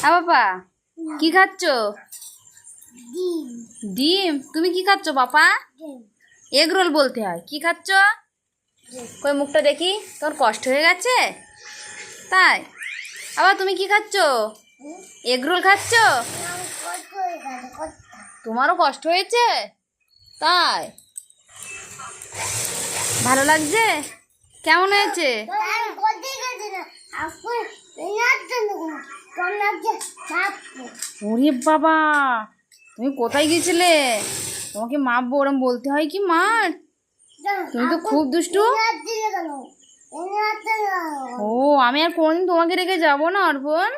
আ বাবা কি খাচ্ছ? ডিম। তুমি কি খাচ্ছ বাপা এগ রোল বলতে হয়। কি খাচ্ছ? কই মুখটা দেখি। তোর কষ্ট হয়ে গেছে? তাই। আবার তুমি কি খাচ্ছ? এগ রোল খাচ্ছ? হয়ে তোমারও কষ্ট হয়েছে? তাই। ভালো লাগছে? কেমন হয়েছে আমি কোথায় গেছি না আপনি এনার জন্য কম লাগছে মাপবো ওরে বাবা তুমি কোথায় গেছিলে? তোমাকে মাপবো ওরম বলতে হয় কি মার? তুমি তো খুব দুষ্টু। ও আমি আর কোনদিন তোমাকে রেখে যাব না অর্পণ?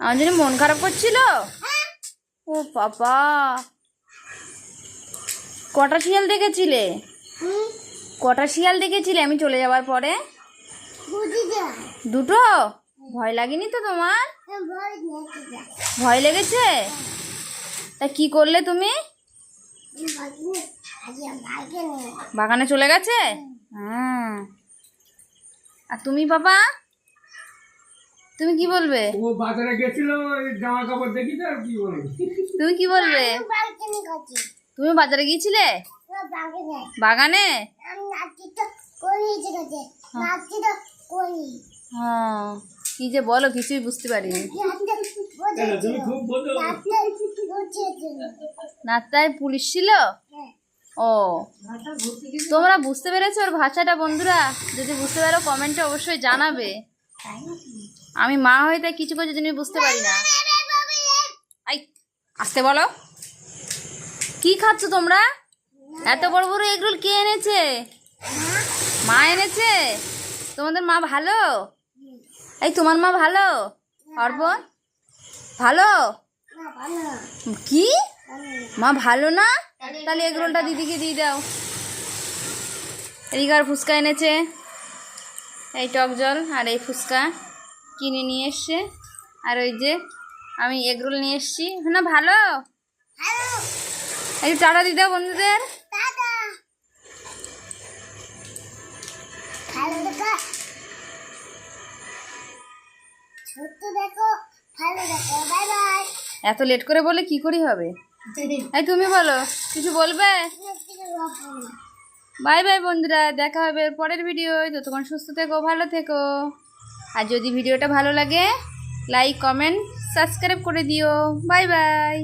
আমার জন্য মন খারাপ করছিল? ও বাবা। কটা শিয়াল দেখেছিলে? কটা শিয়াল দেখেছিলে আমি চলে যাওয়ার পরে? দুটো? ভয় লাগেনি তো তোমার? ভয় নেই যা। ভয় লেগেছে? তা কি করলে তুমি? বাগানে চলে গেছে? হ্যাঁ। আর তুমি বাবা? তুমি কি বলবে? ও বাজারে গেছিল জামা কাপড় দেখি তো কি বলব? তুমি কি বলবে? তুমি বাজারে গিয়েছিলে? ভাগে বাগানে? করি হ্যাঁ। কি যে বলো, কিছুই বুঝতে পারিনি। নাত্তায় পুলিশ ছিল। ও। তোমরা বুঝতে পেরেছ ওর ভাষাটা, বন্ধুরা? যদি বুঝতে পারো, কমেন্টে অবশ্যই জানাবে। আমি মা হয়ে তাই কিছু কিছু জিনিস বুঝতে পারি না। আসতে বলো। কি খাচ্ছ তোমরা? এত বড় বড় এগরোল কে এনেছে? মা এনেছে? তোমাদের মা ভালো? এই তোমার মা ভালো? অর্পণ? ভালো? কি? মা ভালো না? তাহলে এগরোলটা দিদিকে দিয়ে দাও। এদিকে আর ফুচকা এনেছে। এই টক জল আর এই ফুচকা কিনে নিয়ে এসছে। আর ওই যে আমি এগরোল নিয়ে এসছি। না ভালো? একটু টাটা দাও বন্ধুদের। এত লেট করে বলে কি করি হবে? এই তুমি বলো, কিছু বলবে? বাই বাই বন্ধুরা, দেখা হবে পরের ভিডিও যতক্ষণ সুস্থ থেকো, ভালো থেকো। আর যদি ভিডিওটা ভালো লাগে লাইক কমেন্ট সাবস্ক্রাইব করে দিও। Bye bye